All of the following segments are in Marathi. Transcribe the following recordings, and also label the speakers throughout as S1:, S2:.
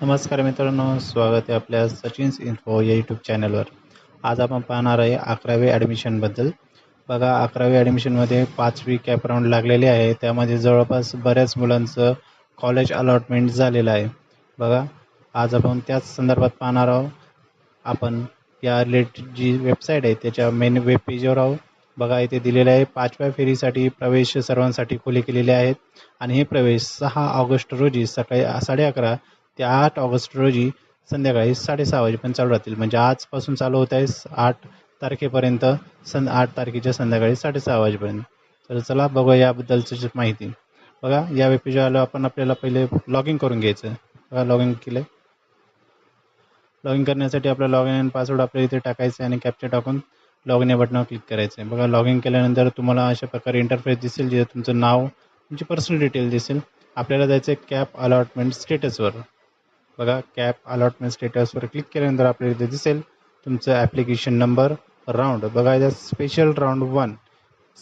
S1: नमस्कार मित्रांनो स्वागत आहे आपल्या सचिन्स इन्फो या यूट्यूब चॅनलवर आज आपण पाहणार आहे अकरावी ॲडमिशनबद्दल बघा अकरावी ॲडमिशनमध्ये पाचवी कॅप राऊंड लागलेली आहे. त्यामध्ये जवळपास बऱ्याच मुलांचं कॉलेज अलॉटमेंट झालेलं आहे. बघा आज आपण त्याच संदर्भात पाहणार आहोत. आपण या रिलेटेड जी वेबसाईट आहे त्याच्या मेन वेब पेजवर आहोत. बघा इथे दिलेले आहे पाचव्या फेरीसाठी प्रवेश सर्वांसाठी खुले केलेले आहेत. आणि हे प्रवेश सहा ऑगस्ट रोजी सकाळी साडे अकरा त्या आठ ऑगस्ट रोजी संध्याकाळी साडेसहा वाजेपर्यंत चालू राहतील. म्हणजे आजपासून चालू होत आहे आठ तारखेपर्यंत सं आठ तारखेच्या संध्याकाळी साडेसहा वाजेपर्यंत. तर चला बघूया याबद्दलची माहिती. बघा या वेब आलो आपण आपल्याला पहिले लॉग इन करून घ्यायचं. बघा लॉग इन केलं लॉग इन करण्यासाठी आपला लॉग इन आणि पासवर्ड आपल्याला इथे टाकायचं आहे आणि कॅप्चर टाकून लॉग इन या बटनावर क्लिक करायचं आहे. बघा लॉग इन केल्यानंतर तुम्हाला अशा प्रकारे इंटरफेस दिसेल जिथे तुमचं नाव तुमची पर्सनल डिटेल दिसेल. आपल्याला जायचं आहे कॅप अलॉटमेंट स्टेटसवर बघा कॅप अलॉटमेंट स्टेटसवर क्लिक केल्यानंतर आपल्याला इथे दिसेल तुमचं ॲप्लिकेशन नंबर राऊंड बघा इथं special round one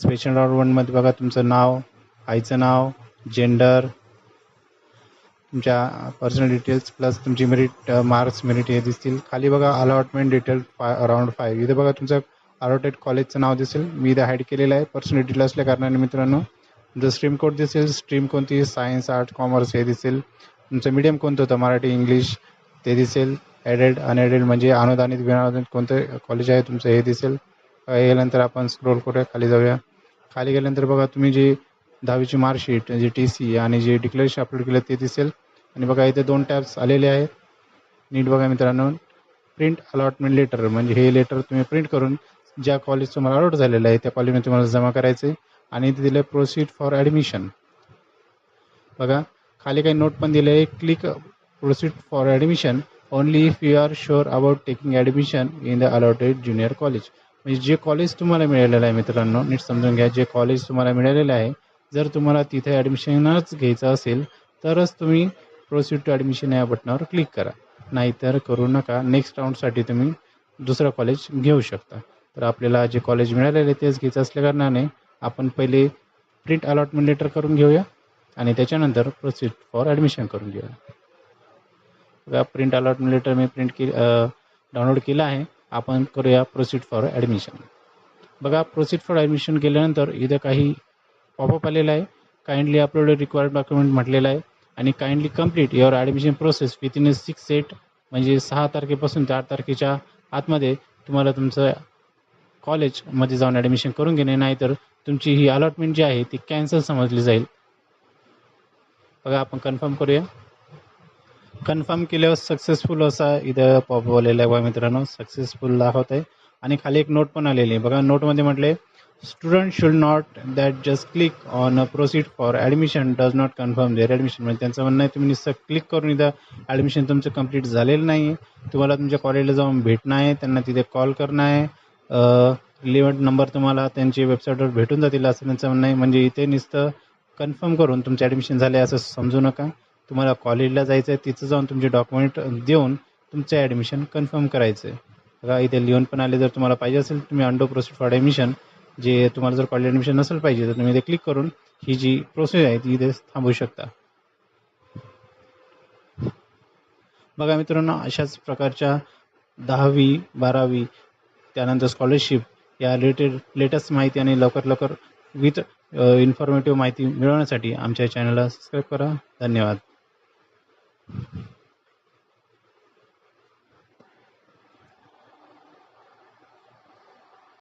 S1: special round वनमध्ये बघा तुमचं नाव आईचं नाव जेंडर तुमच्या पर्सनल डिटेल्स प्लस तुमची मेरिट मार्क्स मेरिट हे दिसतील. खाली बघा allotment detail five round five इथे बघा तुमचं अलॉटेड कॉलेजचं नाव दिसेल. मी इथे हाईड केलेलं आहे. पर्सनल डिटेल असल्या कारणाने मित्रांनो तुमचं स्ट्रीम कोड दिसेल. स्ट्रीम कोणती? सायन्स आर्ट कॉमर्स हे दिसेल. तुमचं मीडियम कोणतं होतं? मराठी इंग्लिश ते दिसेल. ॲडेड अनएडेड म्हणजे अनुदानित विनानुदानित कोणतं कॉलेज आहे तुमचं? हे दिसेल. हे गेल्यानंतर आपण स्क्रोल करूया खाली जाऊया. खाली गेल्यानंतर बघा तुम्ही जी दहावीची मार्कशीट जी टी सी आणि जे डिक्लेरेशन अपलोड केलं ते दिसेल. आणि बघा इथे दोन टॅब्स आलेले आहेत. नीट बघा मित्रांनो. प्रिंट अलॉटमेंट लेटर म्हणजे हे लेटर तुम्ही प्रिंट करून ज्या कॉलेज तुम्हाला अलॉट झालेलं आहे त्या कॉलेजमध्ये तुम्हाला जमा करायचं आहे आणि इथे दिलं प्रोसीड फॉर ॲडमिशन बघा. खाली काही नोट पण दिले. आहे click proceed for admission only if you are sure about taking admission in the allotted junior college म्हणजे जे कॉलेज तुम्हाला मिळालेलं आहे मित्रांनो नीट समजून घ्या. जे कॉलेज तुम्हाला मिळालेलं आहे जर तुम्हाला तिथे ॲडमिशनच घ्यायचं असेल तरच तुम्ही प्रोसीड टू ॲडमिशन या बटनावर क्लिक करा. नाहीतर करू नका. नेक्स्ट राऊंडसाठी तुम्ही दुसरं कॉलेज घेऊ शकता. तर आपल्याला जे कॉलेज मिळालेलं आहे तेच घ्यायचं असल्या कारणाने आपण पहिले प्रिंट अलॉटमेंट लेटर करून घेऊया. आणि त्याच्यानंतर प्रोसीड फॉर ॲडमिशन करून घेऊया. बघा प्रिंट अलॉटमेंट लेटर मी प्रिंट के डाउनलोड केला आहे. आपण करूया प्रोसीड फॉर ॲडमिशन बघा प्रोसीड फॉर ॲडमिशन केल्यानंतर इथं काही पॉपअप आलेला आहे. काइंडली अपलोड रिक्वायर्ड डॉक्युमेंट म्हटलेलं आहे. आणि kindly complete your admission process within six eight म्हणजे सहा तारखेपासून चार तारखेच्या आतमध्ये तुम्हाला तुमचं कॉलेजमध्ये जाऊन ॲडमिशन करून घेणे. नाहीतर तुमची ही अलॉटमेंट जी आहे ती कॅन्सल समजली जाईल. बघा आपण कन्फर्म करूया. कन्फर्म केल्यावर सक्सेसफुल असा इथं पॉप आलेला आहे बघा मित्रांनो. सक्सेसफुल दाखवत आहे. आणि खाली एक नोट पण आलेली आहे. बघा नोटमध्ये म्हटले student should note that just click on proceed for admission does not confirm their admission म्हणजे त्यांचं म्हणणं आहे तुम्ही नुसतं क्लिक करून इथं ॲडमिशन तुमचं कंप्लीट झालेलं नाही आहे तुम्हाला तुमच्या कॉलेजला जाऊन भेटणं आहे. त्यांना तिथे कॉल करणं आहे. रिलिव्हंट नंबर तुम्हाला त्यांची वेबसाईटवर भेटून जातील असं त्यांचं म्हणणं आहे. म्हणजे इथे नुसतं कन्फर्म करून तुमचे ॲडमिशन झाले असं समजू नका. तुम्हाला कॉलेजला जायचं आहे तिथं जाऊन तुमचे डॉक्युमेंट देऊन तुमचं ॲडमिशन कन्फर्म करायचं आहे बघा इथे लिहून पण आले जर तुम्हाला पाहिजे असेल तुम्ही अंडो प्रोसेस फॉर ॲडमिशन जे तुम्हाला जर कॉलेज ॲडमिशन नसेल पाहिजे तर तुम्ही इथे क्लिक करून ही जी प्रोसेस आहे ती इथे थांबवू शकता. बघा मित्रांनो अशाच प्रकारच्या दहावी बारावी त्यानंतर स्कॉलरशिप या रिलेटेड लेटेस्ट माहिती आणि लवकर लवकर विथ इन्फॉर्मेटिव्ह माहिती मिळवण्यासाठी आमच्या चॅनलला सबस्क्राईब करा. धन्यवाद.